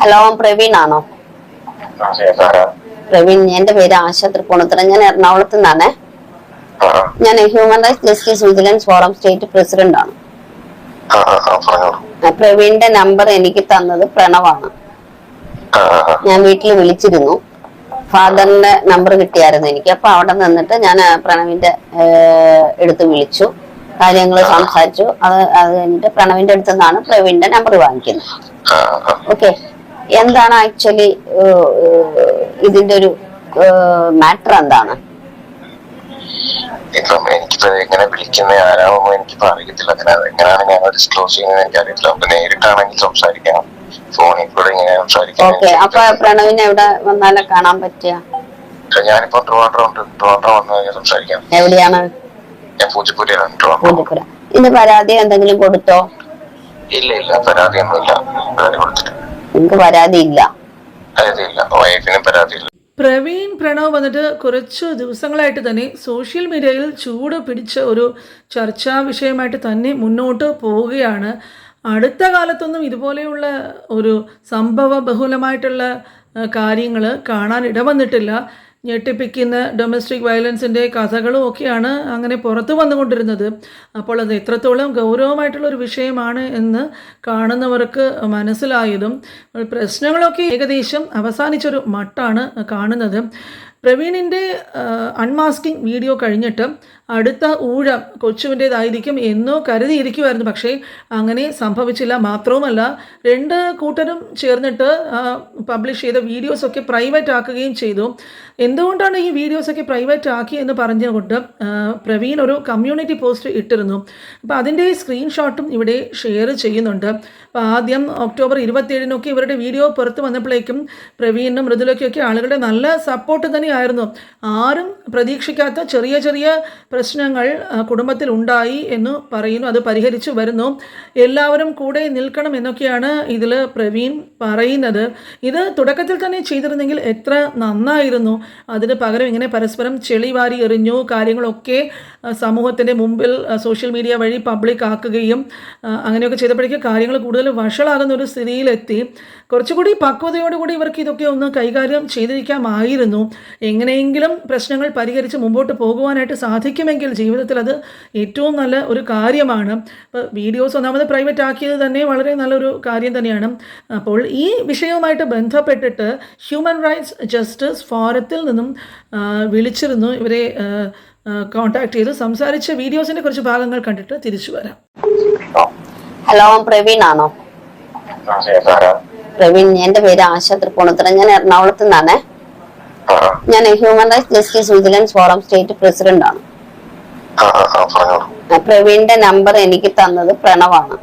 Hello Praveen ആണോ. പ്രവീൺ എന്റെ പേര് ആശ തൃപ്പൂണിത്തുറ. ഞാൻ എറണാകുളത്ത് നിന്നാണ്. ഞാൻ human rights justice vigilance forum state president ആണ്. പ്രവീണിന്റെ നമ്പർ എനിക്ക് തന്നത് പ്രണവാണ്. ഞാൻ വീട്ടിൽ വിളിച്ചിരുന്നു. ഫാദറിന്റെ നമ്പർ കിട്ടിയായിരുന്നു എനിക്ക്. അപ്പൊ അവിടെ നിന്നിട്ട് ഞാൻ പ്രണവിന്റെ എടുത്ത് വിളിച്ചു. കാര്യങ്ങൾ സംസാരിച്ചു. അത് അത് കഴിഞ്ഞിട്ട് പ്രണവിന്റെ അടുത്ത് നിന്നാണ് പ്രവീണിന്റെ നമ്പർ വാങ്ങിക്കുന്നത്. ഓക്കെ എന്താണ് ആക്ച്വലി ഇതിന്റെ ഒരു മാറ്റർ എന്താണ്? ഇപ്പം എനിക്കിപ്പോ എങ്ങനെ വിളിക്കുന്ന ആരാവുമ്പോ എനിക്കിപ്പോ അറിയത്തില്ല. അങ്ങനെ എങ്ങനെയാണ് ഞാൻ ഡിസ്ക്ലോസ് ചെയ്യുന്നത് എനിക്ക് അറിയത്തില്ല അപ്പൊ നേരിട്ടാണെങ്കിൽ സംസാരിക്കാം ഫോണിൽ കൂടെ ഇങ്ങനെ സംസാരിക്കാം ഓക്കെ. അപ്പൊ പ്രണവിനെ എവിടെ വന്നാലേ കാണാൻ പറ്റിയ ഞാനിപ്പോ ട്രിവാൻഡ്രം ഉണ്ട്. ട്രിവാൻഡ്രം വന്നു കഴിഞ്ഞാൽ സംസാരിക്കാം. എവിടെയാണ്? ഞാൻ പൂജപ്പുരയാണ് പൂജപ്പുര. ഇതിന്റെ പരാതി എന്തെങ്കിലും കൊടുത്തോ? ഇല്ല ഇല്ല. പരാതിയൊന്നുമില്ല. പരാതി കൊടുത്തിട്ട് നിങ്ങൾക്ക് പരാതിയില്ല. പ്രവീൺ പ്രണവ് വന്നിട്ട് കുറച്ച് ദിവസങ്ങളായിട്ട് തന്നെ സോഷ്യൽ മീഡിയയിൽ ചൂട് പിടിച്ച ഒരു ചർച്ചാ വിഷയമായിട്ട് തന്നെ മുന്നോട്ട് പോവുകയാണ്. അടുത്ത കാലത്തൊന്നും ഇതുപോലെയുള്ള ഒരു സംഭവ ബഹുലമായിട്ടുള്ള കാര്യങ്ങൾ കാണാൻ ഇടവന്നിട്ടില്ല. ഞെട്ടിപ്പിക്കുന്ന ഡൊമസ്റ്റിക് വയലൻസിന്റെ കഥകളും ഒക്കെയാണ് അങ്ങനെ പുറത്തു വന്നുകൊണ്ടിരുന്നത്. അപ്പോൾ അത് എത്രത്തോളം ഗൗരവമായിട്ടുള്ള ഒരു വിഷയമാണ് എന്ന് കാണുന്നവർക്ക് മനസ്സിലായതും പ്രശ്നങ്ങളൊക്കെ ഏകദേശം അവസാനിച്ചൊരു മട്ടാണ് കാണുന്നത്. പ്രവീണിന്റെ അൺമാസ്കിംഗ് വീഡിയോ കഴിഞ്ഞിട്ട് അടുത്ത ഊഴം കൊച്ചുവിന്റേതായിരിക്കും എന്നോ കരുതിയിരിക്കുമായിരുന്നു. പക്ഷേ അങ്ങനെ സംഭവിച്ചില്ല. മാത്രവുമല്ല രണ്ട് കൂട്ടരും ചേർന്നിട്ട് പബ്ലിഷ് ചെയ്ത വീഡിയോസൊക്കെ പ്രൈവറ്റ് ആക്കുകയും ചെയ്തു. എന്തുകൊണ്ടാണ് ഈ വീഡിയോസൊക്കെ പ്രൈവറ്റ് ആക്കി എന്ന് പറഞ്ഞുകൊണ്ട് പ്രവീൺ ഒരു കമ്മ്യൂണിറ്റി പോസ്റ്റ് ഇട്ടിരുന്നു. അപ്പോൾ അതിന്റെ സ്ക്രീൻഷോട്ടും ഇവിടെ ഷെയർ ചെയ്യുന്നുണ്ട്. അപ്പോൾ ആദ്യം ഒക്ടോബർ ഇരുപത്തിയേഴിനൊക്കെ ഇവരുടെ വീഡിയോ പുറത്ത് വന്നപ്പോഴേക്കും പ്രവീണിനും മൃദുലയ്ക്കൊക്കെ ആളുകളുടെ നല്ല സപ്പോർട്ട് തന്നെയായിരുന്നു. ആരും പ്രതീക്ഷിക്കാത്ത ചെറിയ ചെറിയ പ്രശ്നങ്ങൾ കുടുംബത്തിൽ ഉണ്ടായി എന്ന് പറയുന്നു അത് പരിഹരിച്ചു വരുന്നു. എല്ലാവരും കൂടെ നിൽക്കണം എന്നൊക്കെയാണ് ഇതിൽ പ്രവീൺ പറയുന്നത്. ഇത് തുടക്കത്തിൽ തന്നെ ചെയ്തിരുന്നെങ്കിൽ എത്ര നന്നായിരുന്നു. അതിന് പകരം ഇങ്ങനെ പരസ്പരം ചെളി വാരി എറിഞ്ഞു കാര്യങ്ങളൊക്കെ സമൂഹത്തിന്റെ മുമ്പിൽ സോഷ്യൽ മീഡിയ വഴി പബ്ലിക് ആക്കുകയും അങ്ങനെയൊക്കെ ചെയ്തപ്പോഴേക്കും കാര്യങ്ങൾ കൂടുതൽ വഷളാകുന്ന ഒരു സ്ഥിതിയിലെത്തി. കുറച്ചുകൂടി പക്വതയോടുകൂടി ഇവർക്ക് ഇതൊക്കെ ഒന്ന് കൈകാര്യം ചെയ്തിരിക്കാമായിരുന്നു. എങ്ങനെയെങ്കിലും പ്രശ്നങ്ങൾ പരിഹരിച്ച് മുമ്പോട്ട് പോകുവാനായിട്ട് സാധിക്കുമെങ്കിൽ ജീവിതത്തിൽ അത് ഏറ്റവും നല്ല ഒരു കാര്യമാണ്. ഇപ്പോൾ വീഡിയോസ് ഒന്നാമത് പ്രൈവറ്റ് ആക്കിയത് തന്നെ വളരെ നല്ലൊരു കാര്യം തന്നെയാണ്. അപ്പോൾ ഈ വിഷയവുമായിട്ട് ബന്ധപ്പെട്ടിട്ട് ഹ്യൂമൻ റൈറ്റ്സ് ജസ്റ്റിസ് ഫോറത്തിൽ നിന്നും വിളിച്ചിരുന്നു. ഇവരെ കോൺടാക്ട് ചെയ്ത് സംസാരിച്ച വീഡിയോസിന്റെ കുറച്ച് ഭാഗങ്ങൾ കണ്ടിട്ട് തിരിച്ചു വരാം. ഹലോ പ്രവീൺ ആണോ. പ്രവീൺ എന്റെ പേര് ആശ തൃപ്പൂണിത്തുറ. ഞാൻ എറണാകുളത്ത് നിന്നാണ്. ഞാൻ human rights justice vigilance forum state president ആണ്. പ്രവീണിന്റെ നമ്പർ എനിക്ക് തന്നത് പ്രണവാണ്.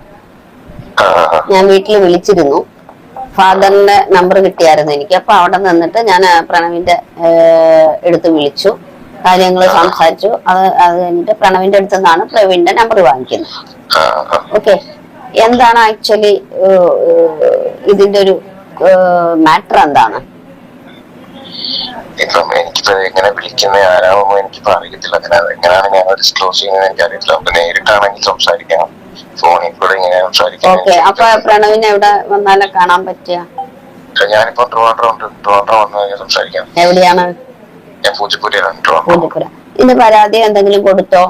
ഞാൻ വീട്ടിൽ വിളിച്ചിരുന്നു. ഫാദറിന്റെ നമ്പർ കിട്ടിയായിരുന്നു എനിക്ക്. അപ്പൊ അവിടെ നിന്നിട്ട് ഞാൻ പ്രണവിന്റെ എടുത്ത് വിളിച്ചു. കാര്യങ്ങൾ സംസാരിച്ചു. അത് അത് കഴിഞ്ഞിട്ട് പ്രണവിന്റെ അടുത്തു നിന്നാണ് പ്രവീണിന്റെ നമ്പർ വാങ്ങിക്കുന്നത്. ഓക്കെ. എന്താണ് ആക്ച്വലി ഇതിന്റെ ഒരു മാറ്റർ എന്താണ്? ഇപ്പം എനിക്കിപ്പോ എങ്ങനെ വിളിക്കുന്ന ആരാണോ എനിക്കിപ്പോ അറിയത്തില്ല. എങ്ങനെയാണ് ഞാൻ ഡിസ്ക്ലോസ് ചെയ്യുന്നത് എനിക്ക് അറിയത്തില്ല അപ്പൊ നേരിട്ടാണെങ്കിൽ സംസാരിക്കണം. ഫോണിൽ കൂടെ ഇങ്ങനെ സംസാരിക്കാം അപ്പൊ പ്രണവിനെ എവിടെ വന്നാലേ കാണാൻ പറ്റിയ ഞാനിപ്പോ ട്രിവാൻഡ്രം ഉണ്ട്. ട്രിവാൻഡ്രം വന്നു സംസാരിക്കാം. എവിടെയാണ്? ഞാൻ പൂജപ്പുരയിലാണ് ട്രിവാൻഡ്രം. ഇതിന്റെ പരാതി എന്തെങ്കിലും കൊടുത്തോ?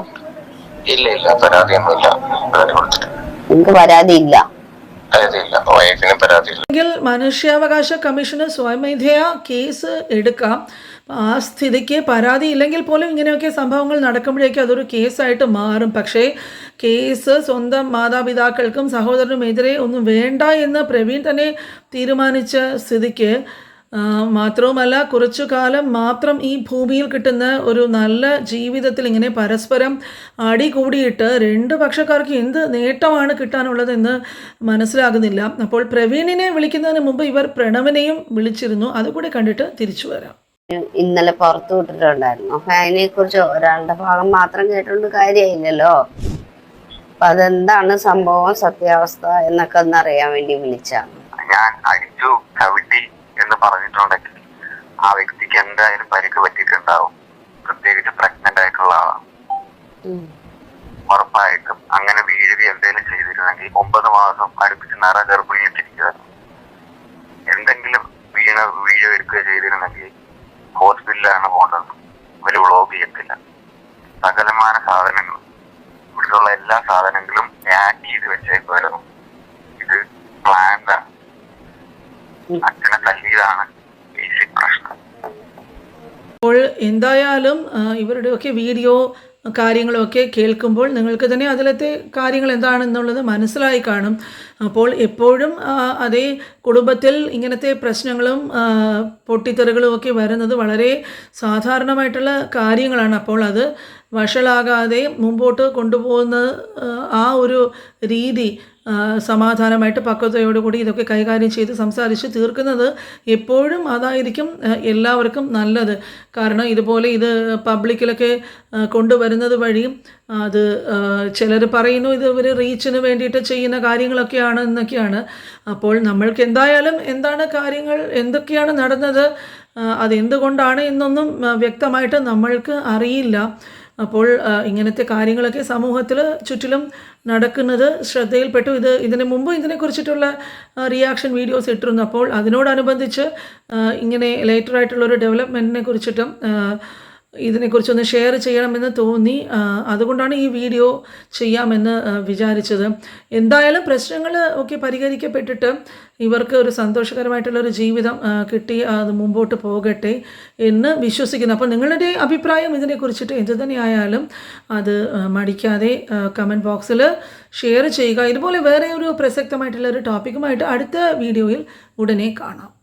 ഇല്ല ഇല്ല. പരാതി ഒന്നും ഇല്ല പരാതി ഇല്ല വൈഫിനും പരാതിയില്ല. എങ്കിൽ മനുഷ്യാവകാശ കമ്മീഷന് സ്വയമേധയ കേസ് എടുക്കാം. ആ സ്ഥിതിക്ക് പരാതി ഇല്ലെങ്കിൽ പോലും ഇങ്ങനെയൊക്കെ സംഭവങ്ങൾ നടക്കുമ്പോഴേക്കും അതൊരു കേസായിട്ട് മാറും. പക്ഷേ കേസ് സ്വന്തം മാതാപിതാക്കൾക്കും സഹോദരനുമെതിരെ ഒന്നും വേണ്ട എന്ന് പ്രവീൺ തന്നെ തീരുമാനിച്ച സ്ഥിതിക്ക് മാത്രവുമല്ല കുറച്ചു കാലം മാത്രം ഈ ഭൂമിയിൽ കിട്ടുന്ന ഒരു നല്ല ജീവിതത്തിൽ ഇങ്ങനെ പരസ്പരം അടി കൂടിയിട്ട് രണ്ട് പക്ഷക്കാർക്ക് എന്ത് നേട്ടമാണ് കിട്ടാനുള്ളതെന്ന് മനസ്സിലാകുന്നില്ല. അപ്പോൾ പ്രവീണിനെ വിളിക്കുന്നതിന് മുമ്പ് ഇവർ പ്രണവനെയും വിളിച്ചിരുന്നു. അതുകൂടി കണ്ടിട്ട് തിരിച്ചു വരാം. ഇന്നലെ പുറത്തു വിട്ടിട്ടുണ്ടായിരുന്നു. അപ്പൊ അതിനെ കുറിച്ച് ഒരാളുടെ ഭാഗം മാത്രം കേട്ടോണ്ട് കാര്യമില്ലല്ലോ അപ്പൊ അതെന്താണ് സംഭവം? സത്യാവസ്ഥ എന്നൊക്കെ ഒന്ന് അറിയാൻ വേണ്ടി വിളിച്ചാണ് ഞാൻ അടിച്ചു ചവിട്ടി എന്ന് പറഞ്ഞിട്ടുണ്ടെങ്കിൽ ആ വ്യക്തിക്ക് എന്തായാലും പരിക്ക് പറ്റിയിട്ടുണ്ടാവും. പ്രത്യേകിച്ച് പ്രഗ്നന്റ് ആയിട്ടുള്ള ആളാണ്. ഉറപ്പായിട്ടും അങ്ങനെ വീഴുക എന്തെങ്കിലും ചെയ്തിരുന്നെങ്കിൽ ഒമ്പത് മാസം അടുപ്പിച്ച് നിറ ഗർഭിണിയിട്ടിരിക്കുകയായിരുന്നു എന്തെങ്കിലും വീണ വീഴ് വരുക്കുക ചെയ്തിരുന്നെങ്കിൽ ഹോസ്പിറ്റലിലാണ് പോകേണ്ടത്. ഒരു ബ്ലോക്ക് ചെയ്യത്തില്ല. സകലമായ സാധനങ്ങൾ ഇവിടുത്തെ എല്ലാ സാധനങ്ങളും പാക്ക് ചെയ്ത് വെച്ചേക്കുമായിരുന്നു ഇത് പ്ലാന്റ് പ്രശ്നം. അപ്പോൾ എന്തായാലും ഇവരുടെയൊക്കെ വീഡിയോ കാര്യങ്ങളൊക്കെ കേൾക്കുമ്പോൾ നിങ്ങൾക്ക് തന്നെ അതിലത്തെ കാര്യങ്ങൾ എന്താണെന്നുള്ളത് മനസ്സിലായി കാണും. അപ്പോൾ എപ്പോഴും അതേ കുടുംബത്തിൽ ഇങ്ങനത്തെ പ്രശ്നങ്ങളും പൊട്ടിത്തെറികളും ഒക്കെ വരുന്നത് വളരെ സാധാരണമായിട്ടുള്ള കാര്യങ്ങളാണ്. അപ്പോൾ അത് വഷളാകാതെ മുമ്പോട്ട് കൊണ്ടുപോകുന്ന ആ, ഒരു രീതി സമാധാനമായിട്ട് പക്വതയോടുകൂടി ഇതൊക്കെ കൈകാര്യം ചെയ്ത് സംസാരിച്ച് തീർക്കുന്നത് എപ്പോഴും അതായിരിക്കും എല്ലാവർക്കും നല്ലത്. കാരണം ഇതുപോലെ ഇത് പബ്ലിക്കിലൊക്കെ കൊണ്ടുവരുന്നത് വഴിയും അത് ചിലർ പറയുന്നു ഇത് ഇവർ റീച്ചിന് വേണ്ടിയിട്ട് ചെയ്യുന്ന കാര്യങ്ങളൊക്കെയാണ് എന്നൊക്കെയാണ്. അപ്പോൾ നമ്മൾക്ക് എന്തായാലും എന്താണ് കാര്യങ്ങൾ എന്തൊക്കെയാണ് നടന്നത് അതെന്തുകൊണ്ടാണ് എന്നൊന്നും വ്യക്തമായിട്ട് നമ്മൾക്ക് അറിയില്ല. അപ്പോൾ ഇങ്ങനത്തെ കാര്യങ്ങളൊക്കെ സമൂഹത്തിൽ ചുറ്റിലും നടക്കുന്നത് ശ്രദ്ധയിൽപ്പെട്ടു. ഇത് ഇതിന് മുമ്പ് ഇതിനെക്കുറിച്ചിട്ടുള്ള റിയാക്ഷൻ വീഡിയോസ് ഇട്ടിരുന്നു. അപ്പോൾ അതിനോടനുബന്ധിച്ച് ഇങ്ങനെ ലേറ്റർ ആയിട്ടുള്ള ഒരു ഡെവലപ്മെന്റിനെ കുറിച്ചിട്ടും ഇതിനെക്കുറിച്ചൊന്ന് ഷെയർ ചെയ്യണമെന്ന് തോന്നി. അതുകൊണ്ടാണ് ഈ വീഡിയോ ചെയ്യാമെന്ന് വിചാരിച്ചത്. എന്തായാലും പ്രശ്നങ്ങൾ ഒക്കെ പരിഹരിക്കപ്പെട്ടിട്ട് ഇവർക്ക് ഒരു സന്തോഷകരമായിട്ടുള്ള ഒരു ജീവിതം കിട്ടി അത് മുമ്പോട്ട് പോകട്ടെ എന്ന് വിശ്വസിക്കുന്നു. അപ്പോൾ നിങ്ങളുടെ അഭിപ്രായം ഇതിനെക്കുറിച്ചിട്ട് എന്ത് തന്നെയായാലും അത് മടിക്കാതെ കമന്റ് ബോക്സിൽ ഷെയർ ചെയ്യുക. ഇതുപോലെ വേറെ ഒരു പ്രസക്തമായിട്ടുള്ള ഒരു ടോപ്പിക്കുമായിട്ട് അടുത്ത വീഡിയോയിൽ ഉടനെ കാണാം.